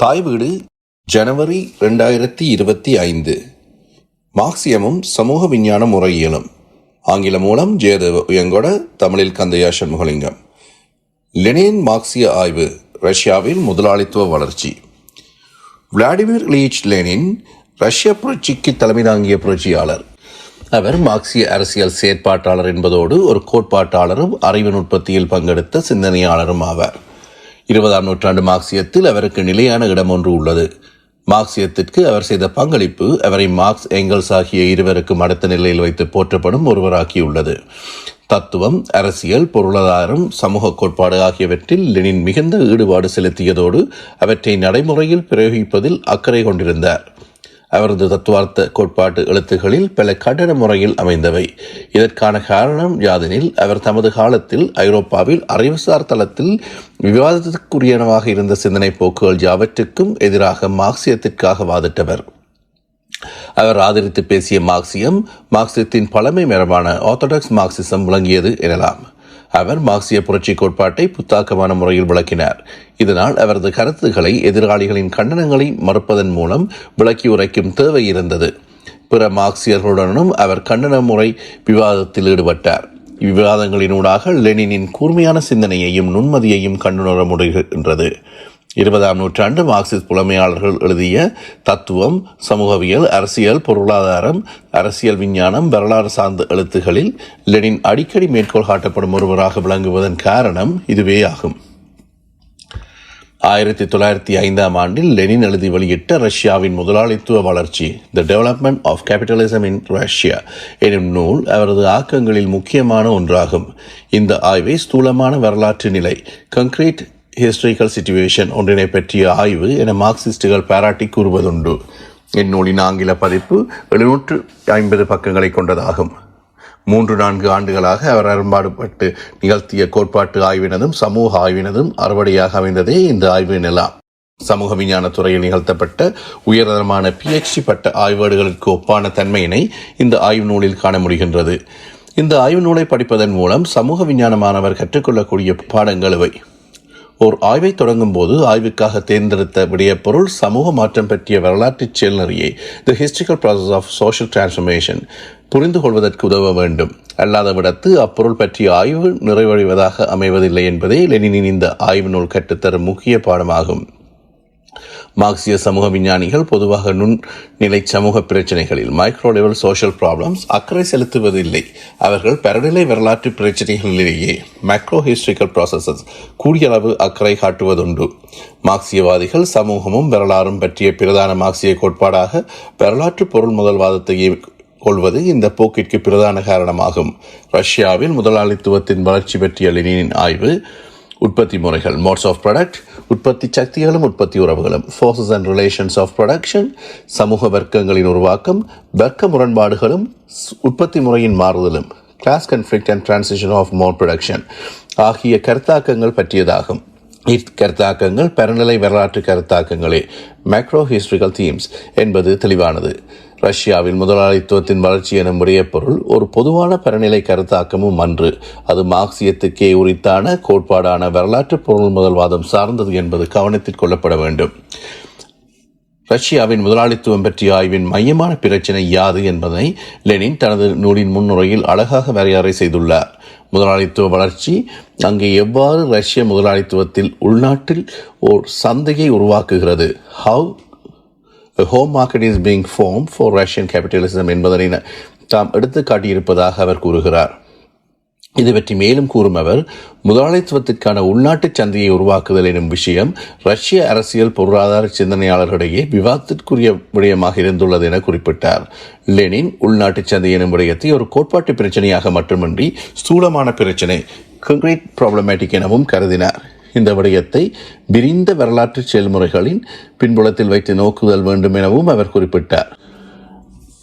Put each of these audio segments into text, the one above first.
தாய் வீடு ஜனவரி ரெண்டாயிரத்தி இருபத்தி ஐந்து. மார்க்சியமும் சமூக விஞ்ஞான முறையியலும் ஆங்கிலம் மூலம் ஜெயதேவ உயங்கொட தமிழில் கந்தையா சண்முகலிங்கம். லெனின் மார்க்சிய ஆய்வு ரஷ்யாவில் முதலாளித்துவ வளர்ச்சி. விளாடிமிர் லீச் லெனின் ரஷ்ய புரட்சிக்கு தலைமை தாங்கிய புரட்சியாளர். அவர் மார்க்சிய அரசியல் செயற்பாட்டாளர் என்பதோடு ஒரு கோட்பாட்டாளரும் அறிவின் உற்பத்தியில் பங்கெடுத்த சிந்தனையாளரும் ஆவார். இருபதாம் நூற்றாண்டு மார்க்சியத்தில் அவருக்கு நிலையான இடம் ஒன்று உள்ளது. மார்க்சியத்திற்கு அவர் செய்த பங்களிப்பு அவரை மார்க்ஸ் எங்கல்ஸ் ஆகிய இருவருக்கும் அடுத்த நிலையில் வைத்து போற்றப்படும் ஒருவராக்கியுள்ளது தத்துவம் அரசியல் பொருளாதாரம் சமூக கோட்பாடு ஆகியவற்றில் லெனின் மிகுந்த ஈடுபாடு செலுத்தியதோடு அவற்றை நடைமுறையில் பிரயோகிப்பதில் அக்கறை கொண்டிருந்தார். அவரது தத்துவார்த்த கோட்பாட்டு எழுத்துகளில் பல கட்டண முறையில் அமைந்தவை. இதற்கான காரணம் யாதெனில் அவர் தமது காலத்தில் ஐரோப்பாவில் அறிவுசார் தளத்தில் விவாதத்துக்குரியனவாக இருந்த சிந்தனை போக்குகள் யாவற்றுக்கும் எதிராக மார்க்சியத்திற்காக வாதிட்டவர். அவர் ஆதரித்து பேசிய மார்க்சியம் மார்க்சியத்தின் பழமை மரபான ஆர்த்தடாக்ஸ் மார்க்சிசம் விளங்கியது எனலாம். அவர் மார்க்சிய புரட்சி கோட்பாட்டை புத்தாக்கமான முறையில் விளக்கினார். இதனால் அவரது கருத்துக்களை எதிராளிகளின் கண்டனங்களை மறுப்பதன் மூலம் விளக்கி உரைக்கும் தேவை இருந்தது. பிற மார்க்சியர்களுடனும் அவர் கண்டன முறை விவாதத்தில் ஈடுபட்டார். இவ்விவாதங்களினூடாக லெனினின் கூர்மையான சிந்தனையையும் நுண்மதியையும் கண்டுணர முடிகின்றது. இருபதாம் நூற்றாண்டு மார்க்சிஸ்ட் புலமையாளர்கள் எழுதிய தத்துவம் சமூகவியல் அரசியல் பொருளாதாரம் அரசியல் விஞ்ஞானம் வரலாறு சார்ந்த எழுத்துகளில் லெனின் அடிக்கடி மேற்கோள் காட்டப்படும் ஒருவராக விளங்குவதன் காரணம் இதுவே ஆகும். ஆயிரத்தி தொள்ளாயிரத்தி ஐந்தாம் ஆண்டில் லெனின் எழுதி வெளியிட்ட ரஷ்யாவின் முதலாளித்துவ வளர்ச்சி the development of capitalism in Russia எனும் நூல் அவரது ஆக்கங்களில் முக்கியமான ஒன்றாகும். இந்த ஆய்வை ஸ்தூலமான வரலாற்று நிலை கங்க்ரீட் ஹிஸ்டரிக்கல் சிச்சுவேஷன் ஒன்றினை பற்றிய ஆய்வு என மார்க்சிஸ்டுகள் பாராட்டி கூறுவதுண்டு. இந்நூலின் ஆங்கில பதிப்பு எழுநூற்று ஐம்பது பக்கங்களை கொண்டதாகும். மூன்று நான்கு ஆண்டுகளாக அவர் அரும்பாடுபட்டு நிகழ்த்திய கோட்பாட்டு ஆய்வினதும் சமூக ஆய்வினதும் அறுவடையாக அமைந்ததே இந்த ஆய்வு நிலாம் சமூக விஞ்ஞான துறையில் நிகழ்த்தப்பட்ட உயர்தரமான பிஎச்டி பட்ட ஆய்வேடுகளுக்கு ஒப்பான தன்மையினை இந்த ஆய்வு நூலில் காண முடிகின்றது. இந்த ஆய்வு நூலை படிப்பதன் மூலம் சமூக விஞ்ஞான மாணவர் கற்றுக்கொள்ளக்கூடிய பாடங்கள் இவை. ஓர் ஆய்வை தொடங்கும் போது ஆய்வுக்காக தேர்ந்தெடுத்த விடயப்பொருள் சமூக மாற்றம் பற்றிய வரலாற்று செயல்நெறியை the historical process of social transformation புரிந்து கொள்வதற்கு உதவ வேண்டும். அல்லாத விடத்து அப்பொருள் பற்றிய ஆய்வு நிறைவடைவதாக அமைவதில்லை என்பதே லெனினின் இந்த ஆய்வு நூல் கற்றுத்தரும் முக்கிய பாடமாகும். மார்க்சிய சமூக விஞ்ஞானிகள் பொதுவாக நுண்நிலை சமூக பிரச்சனைகளில் மைக்ரோ லெவல் சோஷியல் ப்ராப்ளம்ஸ் அக்கறை செலுத்துவதில்லை. அவர்கள் பரநிலை வரலாற்று பிரச்சனைகளிலேயே மைக்ரோ ஹிஸ்டரிக்கல் ப்ராசஸஸ் கூடிய அளவு அக்கறை காட்டுவதுண்டு. மார்க்சியவாதிகள் சமூகமும் வரலாறும் பற்றிய பிரதான மார்க்சிய கோட்பாடாக வரலாற்று பொருள் முதல்வாதத்தையே கொள்வது இந்த போக்கிற்கு பிரதான காரணமாகும். ரஷ்யாவில் முதலாளித்துவத்தின் வளர்ச்சி பற்றிய லெனினின் ஆய்வு உற்பத்தி முறைகள் மோட்ஸ் ஆஃப் ப்ராடக்ட் உற்பத்தி சக்திகளும் உற்பத்தி உறவுகளும். Forces and relations of production சமூக வர்க்கங்களின் உருவாக்கம் வர்க்க முரண்பாடுகளும் உற்பத்தி முறையின் மாறுதலும். Class conflict and transition of mode production ஆகிய கருத்தாக்கங்கள் பற்றியதாகும். இக்கருத்தாக்கங்கள் பரநிலை வரலாற்று கருத்தாக்கங்களே. மேக்ரோ ஹிஸ்டரிக்கல் தீம்ஸ் என்பது தெளிவானது. ரஷ்யாவில் முதலாளித்துவத்தின் வளர்ச்சி எனும் பொருள் ஒரு பொதுவான பரநிலை கருத்தாக்கமும் அன்று. அது மார்க்சியத்துக்கே உரித்தான கோட்பாடான வரலாற்று பொருள் முதல்வாதம் சார்ந்தது என்பது கவனத்தில் கொள்ளப்பட வேண்டும். ரஷ்யாவின் முதலாளித்துவம் பற்றிய ஆய்வின் மையமான பிரச்சினை யாது என்பதை லெனின் தனது நூலின் முன்னுரையில் அழகாக வரையறை செய்துள்ளார். முதலாளித்துவ வளர்ச்சி அங்கே எவ்வாறு ரஷ்ய முதலாளித்துவத்தில் உள்நாட்டில் ஓர் சந்தையை உருவாக்குகிறது? How home market is being form for Russian capitalism என்பதனை தாம் எடுத்து காட்டியிருப்பதாக அவர் கூறுகிறார். இது பற்றி மேலும் கூறும் அவர் முதலாளித்துவத்திற்கான உள்நாட்டு சந்தையை உருவாக்குதல் எனும் விஷயம் ரஷ்ய அரசியல் பொருளாதார சிந்தனையாளர்களிடையே விவாதத்திற்குரிய விடயமாக இருந்துள்ளது என குறிப்பிட்டார். லெனின் உள்நாட்டு சந்தை எனும் விடயத்தை ஒரு கோட்பாட்டு பிரச்சனையாக மட்டுமின்றி ஸ்தூலமான பிரச்சனை கங்க்ரீட் ப்ராப்ளமேட்டிக் எனவும் கருதினார். இந்த விடயத்தை விரிந்த வரலாற்று செயல்முறைகளின் பின்புலத்தில் வைத்து நோக்குதல் வேண்டும் எனவும் அவர் குறிப்பிட்டார்.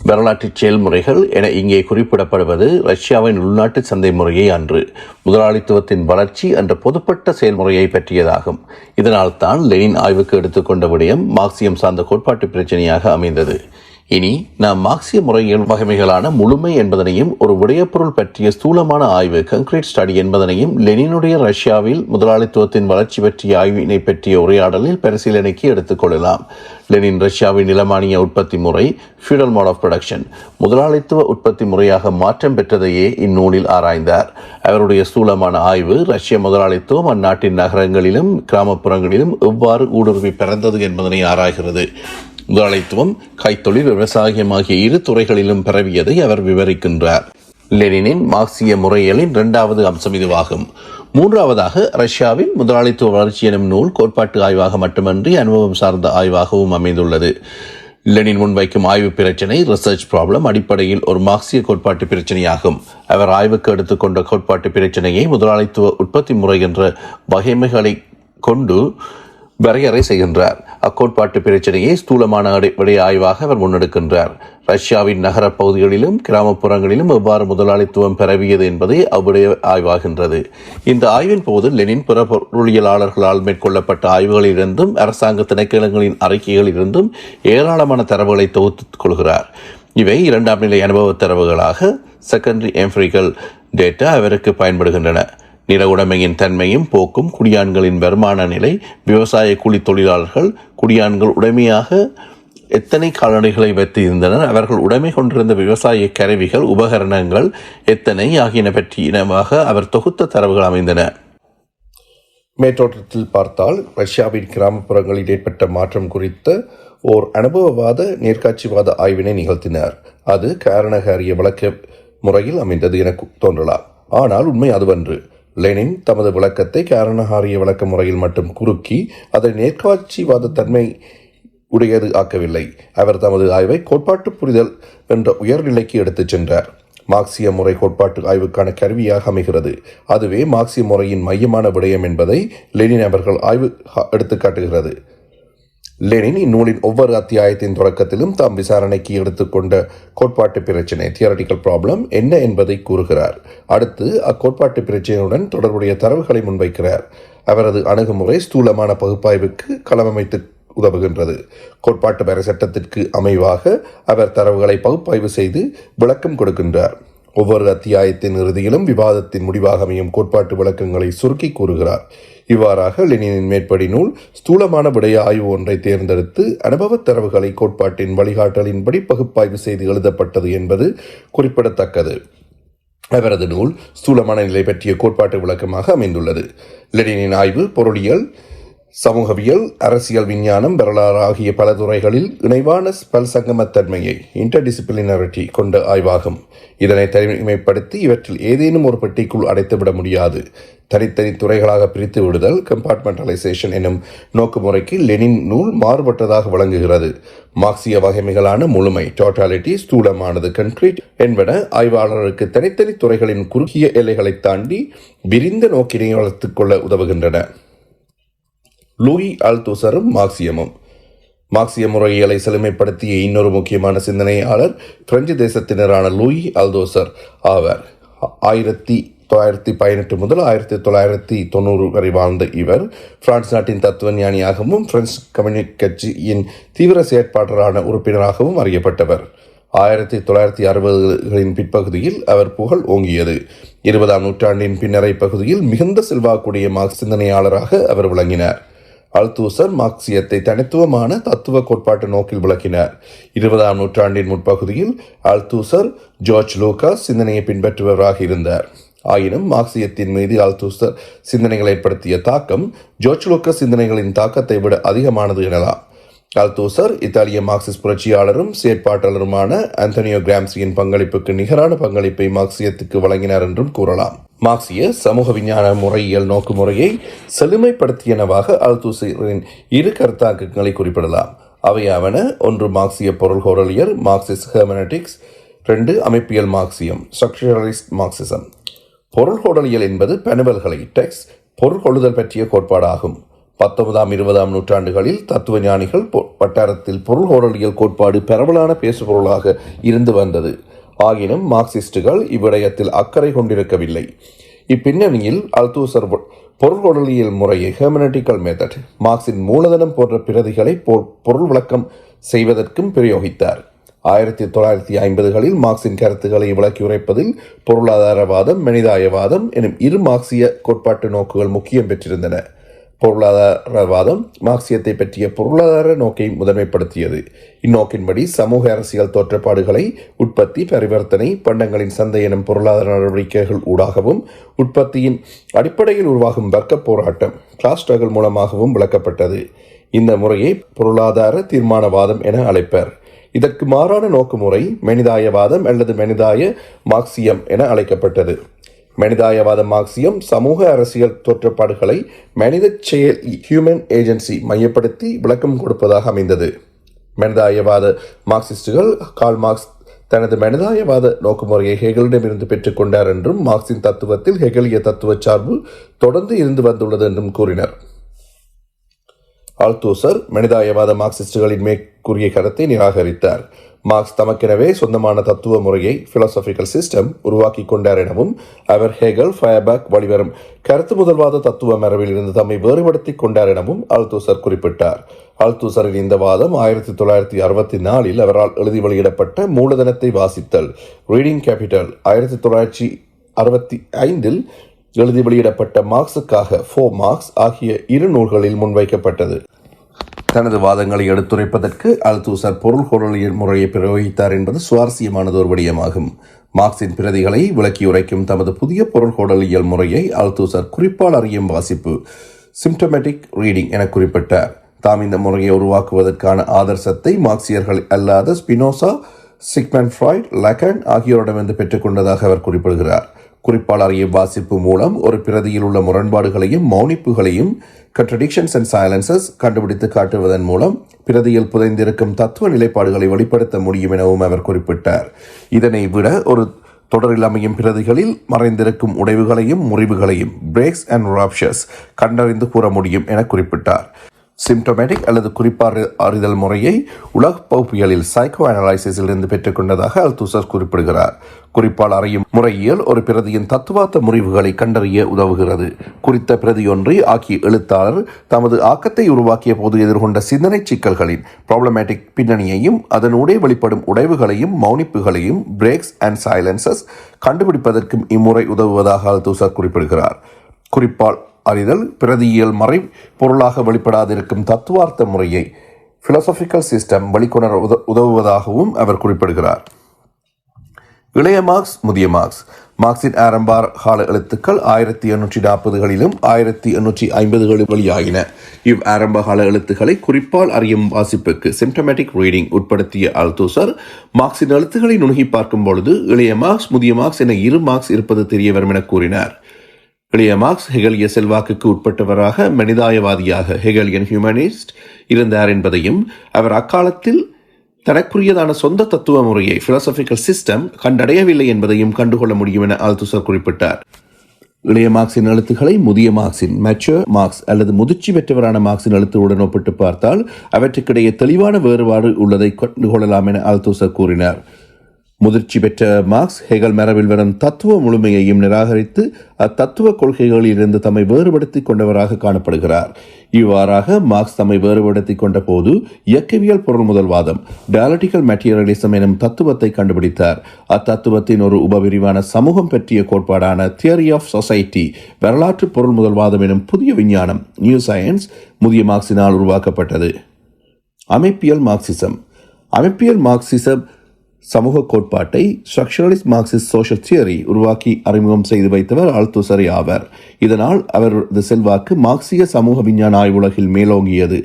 வரலாற்று செயல்முறைகள் என இங்கே குறிப்பிடப்படுவது ரஷ்யாவின் உள்நாட்டு சந்தை முறையை அன்று. முதலாளித்துவத்தின் வளர்ச்சி என்ற பொதுப்பட்ட செயல்முறையை பற்றியதாகும். இதனால் தான் லெனின் ஆய்வுக்கு எடுத்துக்கொண்ட விடயம் மார்க்சியம் சார்ந்த கோட்பாட்டு பிரச்சனையாக அமைந்தது. இனி நாம் மார்க்சிய முறையின் வகைமைகளான முழுமை என்பதனையும் ஒரு விடயப்பொருள் பற்றிய ஸ்தூலமான ஆய்வு கன்கிரீட் ஸ்டடி என்பதனையும் லெனினுடைய ரஷ்யாவில் முதலாளித்துவத்தின் வளர்ச்சி பற்றிய ஆய்வினை பற்றிய உரையாடலில் பரிசீலனைக்கு எடுத்துக்கொள்ளலாம் லெனின் ரஷ்யாவின் நிலமானிய உற்பத்தி முறை ஃபியூடல் மோட் ஆஃப் ப்ரொடக்ஷன் முதலாளித்துவ உற்பத்தி முறையாக மாற்றம் பெற்றதையே இந்நூலில் ஆராய்ந்தார். அவருடைய ஸ்தூலமான ஆய்வு ரஷ்ய முதலாளித்துவம் அந்நாட்டின் நகரங்களிலும் கிராமப்புறங்களிலும் எவ்வாறு ஊடுருவி பிறந்தது என்பதனை ஆராய்கிறது. முதலாளித்துவம் கைத்தொழில் விவசாயம் ஆகிய இரு துறைகளிலும் பரவியதை அவர் விவரிக்கின்றார். லெனினின் மார்க்சிய முறையலின் இரண்டாவது அம்சம் இதுவாகும். மூன்றாவதாக ரஷ்யாவின் முதலாளித்துவ வளர்ச்சி எனும் நூல் கோட்பாட்டு ஆய்வாக மட்டுமன்றி அனுபவம் சார்ந்த ஆய்வாகவும் அமைந்துள்ளது. லெனின் முன்வைக்கும் ஆய்வு பிரச்சனை ரிசர்ச் ப்ராப்ளம் அடிப்படையில் ஒரு மார்க்சிய கோட்பாட்டு பிரச்சனையாகும். அவர் ஆய்வுக்கு எடுத்துக்கொண்ட கோட்பாட்டு பிரச்சனையை முதலாளித்துவ உற்பத்தி முறை என்ற வகைமைகளை கொண்டு வரையறை செய்கின்றார். அக்கோட்பாட்டு பிரச்சனையை ஸ்தூலமான அடி- ஆய்வாக அவர் முன்னெடுக்கின்றார். ரஷ்யாவின் நகரப் பகுதிகளிலும் கிராமப்புறங்களிலும் எவ்வாறு முதலாளித்துவம் பரவியது என்பதை அவ்வுடைய ஆய்வாகின்றது. இந்த ஆய்வின் போது லெனின் பிற பொருளியலாளர்களால் மேற்கொள்ளப்பட்ட ஆய்வுகளிலிருந்தும் அரசாங்க திணைக்களங்களின் அறிக்கைகளிலிருந்தும் ஏராளமான தரவுகளை தொகுத்துக் கொள்கிறார். இவை இரண்டாம் நிலை அனுபவ தரவுகளாக செகண்டரி எம்பரிக்கல் டேட்டா அவருக்கு பயன்படுகின்றன. நில உடைமையின் தன்மையும் போக்கும் குடியான்களின் வருமான நிலை விவசாய கூலி தொழிலாளர்கள் குடியான்கள் உடைமையாக எத்தனை கால்நடைகளை வைத்து இருந்தனர் அவர்கள் உடைமை கொண்டிருந்த விவசாய கருவிகள் உபகரணங்கள் எத்தனை ஆகியன பற்றியனவாக அவர் தொகுத்த தரவுகள் அமைந்தன. மேற்றோட்டத்தில் பார்த்தால் ரஷ்யாவின் கிராமப்புறங்களில் ஏற்பட்ட மாற்றம் குறித்த ஓர் அனுபவவாத நேர்காட்சிவாத ஆய்வினை நிகழ்த்தினார். அது காரணகாரிய விளக்க முறையில் அமைந்தது என தோன்றலாம். ஆனால் உண்மை அதுவன்று. லெனின் தமது விளக்கத்தை காரணஹாரிய விளக்க முறையில் மட்டும் குறுக்கி அதை நேர்காட்சிவாத தன்மை உடையது ஆக்கவில்லை. அவர் தமது ஆய்வை கோட்பாட்டு புரிதல் என்ற உயர்நிலைக்கு எடுத்துச் சென்றார். மார்க்சிய முறை கோட்பாட்டு ஆய்வுக்கான கருவியாக அமைகிறது. அதுவே மார்க்சிய முறையின் மையமான விடயம் என்பதை லெனின் அவர்கள் ஆய்வு ஹ- எடுத்துக்காட்டுகிறது லெனின் இந்நூலின் ஒவ்வொரு அத்தியாயத்தின் தொடக்கத்திலும் தாம் விசாரணைக்கு எடுத்துக்கொண்ட கோட்பாட்டு பிரச்சினை தியரட்டிக்கல் ப்ராப்ளம் என்ன என்பதை கூறுகிறார். அடுத்து அக்கோட்பாட்டு பிரச்சனையுடன் தொடர்புடைய தரவுகளை முன்வைக்கிறார். அவரது அணுகுமுறை ஸ்தூலமான பகுப்பாய்வுக்கு களமமைத்து உதவுகின்றது. கோட்பாட்டு வரை சட்டத்திற்கு அமைவாக அவர் தரவுகளை பகுப்பாய்வு செய்து விளக்கம் கொடுக்கின்றார். ஒவ்வொரு அத்தியாயத்தின் இறுதியிலும் விவாதத்தின் முடிவாக அமையும் கோட்பாட்டு விளக்கங்களை சுருக்கி கூறுகிறார். இவ்வாறாக லெனினின் மேற்படி நூல் ஸ்தூலமான விடய ஆய்வு ஒன்றை தேர்ந்தெடுத்து அனுபவத் தரவுகளை கோட்பாட்டின் வழிகாட்டலின்படி பகுப்பாய்வு செய்து எழுதப்பட்டது என்பது குறிப்பிடத்தக்கது. அவரது நூல் ஸ்தூலமான நிலை பற்றிய கோட்பாட்டு விளக்கமாக அமைந்துள்ளது. லெனினின் ஆய்வு பொருளியல் சமூகவியல் அரசியல் விஞ்ஞானம் வரலாறு ஆகிய பல துறைகளில் இணைவான பல்சங்கமத்தன்மையை இன்டர்டிசிப்ளினரிட்டி கொண்ட ஆய்வாகும். இதனை தனிமைப்படுத்தி இவற்றில் ஏதேனும் ஒரு பெட்டிக்குள் அடைத்துவிட முடியாது. தனித்தனி துறைகளாக பிரித்து விடுதல் கம்பார்ட்மெண்டலைசேஷன் எனும் நோக்குமுறைக்கு லெனின் நூல் மாறுபட்டதாக விளங்குகிறது. மார்க்சிய வகைமைகளான முழுமை டோட்டாலிட்டி ஸ்தூலமானது கன்க்ரீட் என்பன ஆய்வாளருக்கு தனித்தனி துறைகளின் குறுகிய எல்லைகளை தாண்டி விரிந்த நோக்கினை வளர்த்துக்கொள்ள உதவுகின்றன. லூயி அல்தூசரும் மார்க்சியமும். மார்க்சிய முறைகளை செழுமைப்படுத்திய இன்னொரு முக்கியமான சிந்தனையாளர் பிரெஞ்சு தேசத்தினரான லூயி அல்தோசர் ஆவார். ஆயிரத்தி தொள்ளாயிரத்தி பதினெட்டு முதல் ஆயிரத்தி தொள்ளாயிரத்தி தொண்ணூறு வரை வாழ்ந்த இவர் பிரான்ஸ் நாட்டின் தத்துவ ஞானியாகவும் பிரெஞ்சு கம்யூனிஸ்ட் கட்சியின் தீவிர செயற்பாட்டரான உறுப்பினராகவும் அறியப்பட்டவர். ஆயிரத்தி தொள்ளாயிரத்தி அறுபதுகளின் பிற்பகுதியில் அவர் புகழ் ஓங்கியது. இருபதாம் நூற்றாண்டின் பின்னரை பகுதியில் மிகுந்த செல்வாக்குடைய மார்க் சிந்தனையாளராக அவர் விளங்கினார். அல்தூசர் மார்க்சியத்தை தனித்துவமான தத்துவ கோட்பாட்டு நோக்கில் விளக்கினார். இருபதாம் நூற்றாண்டின் முற்பகுதியில் அல்தூசர் ஜார்ஜ் லூகாஸ் சிந்தனையை பின்பற்றுபவராக இருந்தார். ஆயினும் மார்க்சியத்தின் மீது அல்தூசர் சிந்தனைகள் ஏற்படுத்திய தாக்கம் ஜோர்ஜ் லூகாஸ் சிந்தனைகளின் தாக்கத்தை விட அதிகமானது எனலாம். அல்தூசர் இத்தாலிய மார்க்சிஸ்ட் புரட்சியாளரும் செயற்பாட்டாளருமான அந்தோனியோ கிராம்சியின் பங்களிப்புக்கு நிகரான பங்களிப்பை மார்க்சியத்துக்கு வழங்கினார் என்றும் கூறலாம். மார்க்சிய சமூக விஞ்ஞான முறையியல் நோக்குமுறையை செழுமைப்படுத்தியனவாக அல்தூசரின் இரு கருத்தாக்கங்களை குறிப்பிடலாம். அவையாவன ஒன்று மார்க்சிய பொருள்கோரலியர் மார்க்சிஸ்ட் ஹெர்மனட்டிக்ஸ் ரெண்டு அமைப்பியல் மார்க்சியம் ஸ்ட்ரக்சரலிஸ்ட் மார்க்சிசம். பொருள்கோடலியல் என்பது பனுவல்களை டெக்ஸ் பொருள்கொள்ளுதல் பற்றிய கோட்பாடாகும். பத்தொன்பதாம் இருபதாம் நூற்றாண்டுகளில் தத்துவ ஞானிகள் பொ- வட்டாரத்தில் பொருள்கோடலியல் கோட்பாடு பரவலான பேசுபொருளாக இருந்து வந்தது. ஆகினும் மார்க்சிஸ்டுகள் இவ்விடயத்தில் அக்கறை கொண்டிருக்கவில்லை. இப்பின்னணியில் அல்தூசர் பொருள் பொருள்கொடலியல் முறையை ஹெர்மனட்டிக்கல் மெத்தட் மார்க்சின் மூலதனம் போன்ற பிரதிகளை பொருள் விளக்கம் செய்வதற்கும் பிரயோகித்தார். ஆயிரத்தி தொள்ளாயிரத்தி ஐம்பதுகளில் மார்க்சின் கருத்துக்களை விளக்கி உரைப்பதில் பொருளாதாரவாதம் மனிதாயவாதம் எனும் இரு மார்க்சிய கோட்பாட்டு நோக்குகள் முக்கியம் பெற்றிருந்தன. பொருளாதாரவாதம் மார்க்சியத்தை பற்றிய பொருளாதார நோக்கை முதன்மைப்படுத்தியது. இந்நோக்கின்படி சமூக அரசியல் தோற்றப்பாடுகளை உற்பத்தி பரிவர்த்தனை பண்டங்களின் சந்தை எனும் பொருளாதார நடவடிக்கைகள் ஊடாகவும் உற்பத்தியின் அடிப்படையில் உருவாகும் வர்க்க போராட்டம் கிளாஸ் ஸ்ட்ரகல் மூலமாகவும் விளக்கப்பட்டது. இந்த முறையை பொருளாதார தீர்மானவாதம் என அழைப்பர். இதற்கு மாறான நோக்குமுறை மெனிதாயவாதம் அல்லது மனிதாய மார்க்சியம் என அழைக்கப்பட்டது. மனிதாயவாத மார்க்சியம் சமூக அரசியல் தோற்றப்பாடுகளை மனித செயல் ஹியூமன் ஏஜென்சி மையப்படுத்தி விளக்கம் கொடுப்பதாக அமைந்தது. மனிதாயவாத மார்க்சிஸ்டுகள் கால் மார்க்ஸ் தனது மனிதாயவாத நோக்குமுறையை ஹெகலிடமிருந்து பெற்றுக்கொண்டார் என்றும் மார்க்சின் தத்துவத்தில் ஹெகலிய தத்துவ சார்பு தொடர்ந்து இருந்து வந்துள்ளது என்றும் கூறினர். ஆல்தூசர் மனிதாயவாத மார்க்சிஸ்டுகளின் மேற்கூறிய கருத்தை நிராகரித்தார். மார்க்ஸ் தமக்கெனவே சொந்தமான தத்துவ முறையை பிலாசபிக்கல் சிஸ்டம் உருவாக்கி கொண்டார் எனவும் அவர் ஹேகல் ஃபயர்பேக் வழிவரும் கருத்து முதல்வாத தத்துவ மரபில் இருந்து தம்மை வேறுபடுத்திக் கொண்டார் எனவும் ஆல்தூசர் குறிப்பிட்டார். ஆல்தூசரின் இந்த வாதம் ஆயிரத்தி தொள்ளாயிரத்தி அறுபத்தி நாலில் அவரால் எழுதி வெளியிடப்பட்ட மூலதனத்தை வாசித்தல். ரீடிங் கேபிட்டல் ஆயிரத்தி தொள்ளாயிரத்தி அறுபத்தி ஐந்தில் எழுதி வெளியிடப்பட்ட மார்க்ஸுக்காக ஃபோ மார்க்ஸ் ஆகிய இரு நூல்களில் முன்வைக்கப்பட்டது. தனது வாதங்களை எடுத்துரைப்பதற்கு அல்தூசர் பொருள் குரலியல் முறையை பிரயோகித்தார் என்பது சுவாரஸ்யமானது ஒரு விடயமாகும். மார்க்சின் பிரதிகளை விளக்கி உரைக்கும் தமது புதிய பொருள் கோடலியல் முறையை அல்தூசர் குறிப்பால் அறியும் வாசிப்பு சிம்டமேட்டிக் ரீடிங் என குறிப்பிட்டார். தாம் இந்த முறையை உருவாக்குவதற்கான ஆதர்சத்தை மார்க்சியர்கள் அல்லாத ஸ்பினோசா சிக்மன் ஃப்ராய்ட் லக்கன் ஆகியோரிடமிருந்து பெற்றுக்கொண்டதாக அவர் குறிப்பிடுகிறார். குறிப்பாளர் வாசிப்பு மூலம் ஒரு பிரதியில் உள்ள முரண்பாடுகளையும் மௌனிப்புகளையும் கன்ட்ரடிக்ஷன்ஸ் அண்ட் சைலன்சஸ் கண்டுபிடித்து காட்டுவதன் மூலம் பிரதியில் புதைந்திருக்கும் தத்துவ நிலைப்பாடுகளை வெளிப்படுத்த முடியும் எனவும் அவர் குறிப்பிட்டார். இதனை விட ஒரு தொடரில் அமையும் பிரதிகளில் மறைந்திருக்கும் உடைவுகளையும் முறிவுகளையும் பிரேக்ஸ் அண்ட் ராப்ஷர்ஸ் கண்டறிந்து கூற முடியும் என குறிப்பிட்டார். சிம்டோமேட்டிக் அல்லது குறிப்பாறு அறிதல் முறையை உலக பகுப்பியலில் சைக்கோ அனலைசிஸிலிருந்து பெற்றுக்கொண்டதாக அல்தூசர் குறிப்பிடுகிறார். குறிப்பால் அறியும் முறையியல் ஒரு பிரதியின் தத்துவார்த்த முறிவுகளை கண்டறிய உதவுகிறது. குறித்த பிரதியொன்றை ஆக்கிய எழுத்தாளர் தமது ஆக்கத்தை உருவாக்கிய போது எதிர்கொண்ட சிந்தனை சிக்கல்களின் ப்ராப்ளமேட்டிக் பின்னணியையும் அதனூடே வெளிப்படும் உடைவுகளையும் மௌனிப்புகளையும் பிரேக்ஸ் அண்ட் சைலன்சஸ் கண்டுபிடிப்பதற்கும் இம்முறை உதவுவதாக அல்தூசர் குறிப்பிடுகிறார். குறிப்பால் அறிதல் பிரதியியல் மறை பொருளாக வெளிப்படாதிருக்கும் தத்துவார்த்த முறையை பிலோசபிக்கல் சிஸ்டம் வெளிக்கொணர உத உதவுவதாகவும் அவர் குறிப்பிடுகிறார். இளைய மார்க்ஸ் முதிய மார்க்ஸ். மார்க்சின் ஆரம்ப கால எழுத்துக்கள் ஆயிரத்தி எண்ணூற்றி நாற்பதுகளிலும் ஆயிரத்தி எண்ணூற்றி ஐம்பதுகளில் வெளியாகின. இவ் ஆரம்ப கால எழுத்துக்களை குறிப்பால் அறியும் வாசிப்புக்கு சிம்டமேட்டிக் ரீடிங் உட்படுத்திய அல்தூசர் மார்க்சின் எழுத்துக்களை நுணுகி பார்க்கும் பொழுது இளைய மார்க்ஸ் முதிய மார்க்ஸ் என இரு மார்க்ஸ் இருப்பது தெரிய வரும் என கூறினார். இளைய மார்க்ஸ் ஹெகலிய செல்வாக்குக்கு உட்பட்டவராக மனிதாயவாதியாக ஹெகலியன் ஹியூமனிஸ்ட் இருந்தார் என்பதையும் அவர் அக்காலத்தில் தனக்குரியதான சொந்த தத்துவ முறையை பிலாசபிக்கல் சிஸ்டம் கண்டடையவில்லை என்பதையும் கண்டுகொள்ள முடியும் என ஆல்துசர் குறிப்பிட்டார். இளைய மார்க்சின் எழுத்துக்களை முதிய மார்க்சின் மெச்சூர் மார்க்ஸ் அல்லது முதிர்ச்சி பெற்றவரான மார்க்சின் எழுத்துடன் ஒப்பிட்டு பார்த்தால் அவற்றுக்கிடையே தெளிவான வேறுபாடு உள்ளதை கண்டுகொள்ளலாம் என ஆல்தூசர் கூறினார். முதிர்ச்சி பெற்ற மார்க்ஸ் ஹெகல் மரபில் வரும் தத்துவ முழுமையையும் நிராகரித்து அத்தத்துவ கொள்கைகளிலிருந்து தம்மை வேறுபடுத்திக் கொண்டவராக காணப்படுகிறார். இவ்வாறாக மார்க்ஸ் தம்மை வேறுபடுத்திக் கொண்ட போது இயக்கவியல் பொருள் முதல்வாதம் டயாலட்டிக்கல் மெட்டீரியலிசம் எனும் தத்துவத்தை கண்டுபிடித்தார். அத்தத்துவத்தின் ஒரு உபவிரிவான சமூகம் பற்றிய கோட்பாடான தியரி ஆஃப் சொசைட்டி வரலாற்று பொருள் முதல்வாதம் எனும் புதிய விஞ்ஞானம் நியூ சயின்ஸ் முதிய மார்க்சினால் உருவாக்கப்பட்டது. அமைப்பியல் மார்க்சிசம். அமைப்பியல் மார்க்சிசம் சமூக கோட்பாட்டை ஸ்ட்ரக்சரலிஸ்ட் மார்க்சிஸ்ட் சோஷியல் தியரி உருவாக்கி அறிமுகம் செய்து வைத்தவர் ஆல்துசரி ஆவர். இதனால் அவரது செல்வாக்கு மார்க்சிய சமூக விஞ்ஞான ஆய்வுலகில் மேலோங்கியது.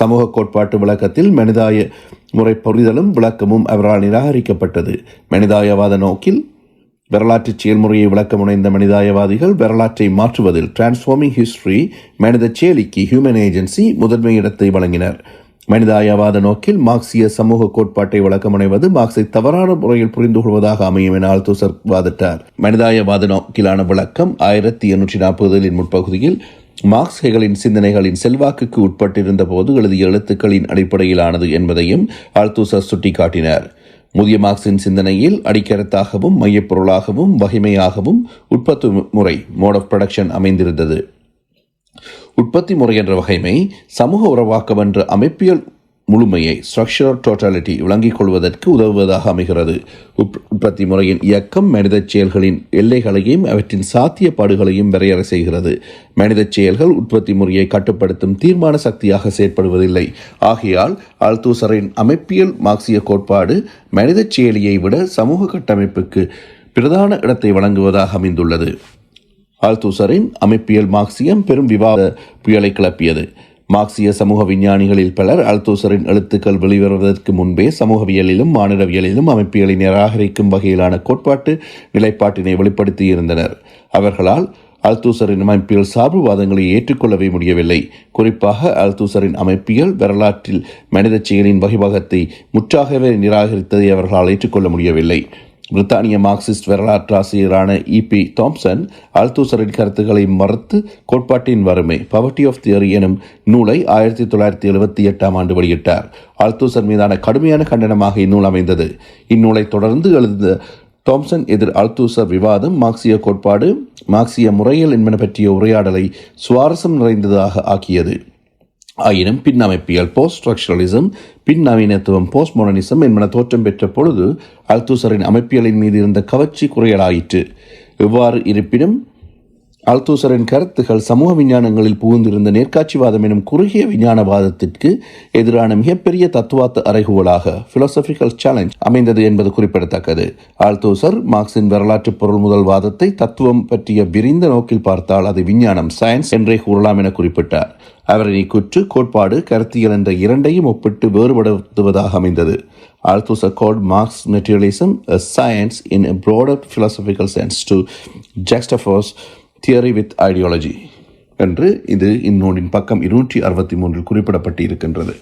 சமூக கோட்பாட்டு விளக்கத்தில் மனிதாய முறை புரிதலும் விளக்கமும் அவரால் நிராகரிக்கப்பட்டது. மனிதாயவாத நோக்கில் வரலாற்று செயல்முறையை விளக்க முனைந்த மனிதாயவாதிகள் வரலாற்றை மாற்றுவதில் டிரான்ஸ்ஃபார்மிங் ஹிஸ்டரி மனித செயலிக்கு ஹியூமன் ஏஜென்சி முதன்மை இடத்தை வழங்கினர். மனிதாயவாத நோக்கில் மார்க்சிய சமூக கோட்பாட்டை வழக்கமடைவது மார்க்சை தவறான முறையில் புரிந்து கொள்வதாக அமையும் என ஆல்தூசர் வாதிட்டார். மனிதாயவாத நோக்கிலான விளக்கம் ஆயிரத்தி எண்ணூற்றி நாற்பதுகளின் முற்பகுதியில் மார்க்ஸ் ஹெகலின் சிந்தனைகளின் செல்வாக்குக்கு உட்பட்டிருந்த போது எழுதிய எழுத்துக்களின் அடிப்படையிலானது என்பதையும் ஆல்தூசர் சுட்டிக்காட்டினார். முதிய மார்க்சின் சிந்தனையில் அடிக்கரத்தாகவும் மையப்பொருளாகவும் வகைமையாகவும் உற்பத்தி முறை மோட் ஆஃப் ப்ரொடக்ஷன் அமைந்திருந்தது. உற்பத்தி முறை என்ற வகைமை சமூக உறவாக்கம் என்ற அமைப்பியல் முழுமையை ஸ்ட்ரக்சரல் டோட்டாலிட்டி விளங்கிக் கொள்வதற்கு உதவுவதாக அமைகிறது. உப்- உற்பத்தி முறையின் இயக்கம் மனிதச் செயல்களின் எல்லைகளையும் அவற்றின் சாத்தியப்பாடுகளையும் வரையறை செய்கிறது. மனிதச் செயல்கள் உற்பத்தி முறையை கட்டுப்படுத்தும் தீர்மான சக்தியாக செயற்படுவதில்லை. ஆகையால் அல்தூசரின் அமைப்பியல் மார்க்சிய கோட்பாடு மனிதச் செயலியை விட சமூக கட்டமைப்புக்கு பிரதான இடத்தை வழங்குவதாக அமைந்துள்ளது. ஆல்தூசரின் அமைப்பியல் மார்க்சியம் பெரும் விவாத புயலை கிளப்பியது. மார்க்சிய சமூக விஞ்ஞானிகளில் பலர் அல்தூசரின் எழுத்துக்கள் வெளிவருவதற்கு முன்பே சமூகவியலிலும் மானிடவியலிலும் அமைப்பியலை நிராகரிக்கும் வகையிலான கோட்பாட்டு நிலைப்பாட்டினை வெளிப்படுத்தியிருந்தனர். அவர்களால் அல்தூசரின் அமைப்பியல் சார்புவாதங்களை ஏற்றுக்கொள்ளவே முடியவில்லை. குறிப்பாக அல்தூசரின் அமைப்பியல் வரலாற்றில் மனிதச் செயலின் வகைபாகத்தை முற்றாகவே நிராகரித்ததை அவர்களால் ஏற்றுக்கொள்ள முடியவில்லை. பிரித்தானிய மார்க்சிஸ்ட் வரலாற்றாசிரியரான இபி தாம்சன் அல்தூசரின் கருத்துக்களை மறுத்து கோட்பாட்டின் வறுமை பவர்ட்டி ஆஃப் தியரி எனும் நூலை ஆயிரத்தி தொள்ளாயிரத்தி எழுபத்தி எட்டாம் ஆண்டு வெளியிட்டார். அல்தூசர் மீதான கடுமையான கண்டனமாக இந்நூல் அமைந்தது. இந்நூலை தொடர்ந்து எழுந்த தாம்சன் எதிர் அல்தூசர் விவாதம் மார்க்சிய கோட்பாடு மார்க்சிய முறையல் என்பன பற்றிய உரையாடலை சுவாரஸ்யம் நிறைந்ததாக ஆக்கியது. ஆயினும் பின் அமைப்பியல் போஸ்ட் ஸ்ட்ரக்சரலிசம் பின் நவீனத்துவம் போஸ்ட் மாடர்னிசம் என்பன தோற்றம் பெற்ற பொழுது அல்தூசரின் அமைப்பியலின் மீது இருந்த கவர்ச்சி குறையலாயிற்று. எவ்வாறு இருப்பினும் அல்தூசரின் கருத்துகள் சமூக விஞ்ஞானங்களில் புகுந்திருந்த நேர்காட்சிவாதம் எனும் குறுகிய விஞ்ஞானவாதத்திற்கு எதிரான மிகப்பெரிய தத்துவார்த்த அறைகூவலாக பிலோசபிக்கல் சேலஞ்ச் அமைந்தது என்பது குறிப்பிடத்தக்கது. ஆல்தூசர் மார்க்சின் வரலாற்று பொருள் முதல் வாதத்தை தத்துவம் பற்றிய விரிந்த நோக்கில் பார்த்தால் அது விஞ்ஞானம் சயின்ஸ் என்றே கூறலாம் என குறிப்பிட்டார். அவரின் இக்குற்று கோட்பாடு கருத்தியல் என்ற இரண்டையும் ஒப்பிட்டு வேறுபடுத்துவதாக அமைந்தது. Althusser called Marx materialism a science in a broader philosophical sense to juxtapose theory with ideology என்று இது இந்நூலின் பக்கம் இருநூற்றி அறுபத்தி மூன்றில் குறிப்பிடப்பட்டு இருக்கின்றது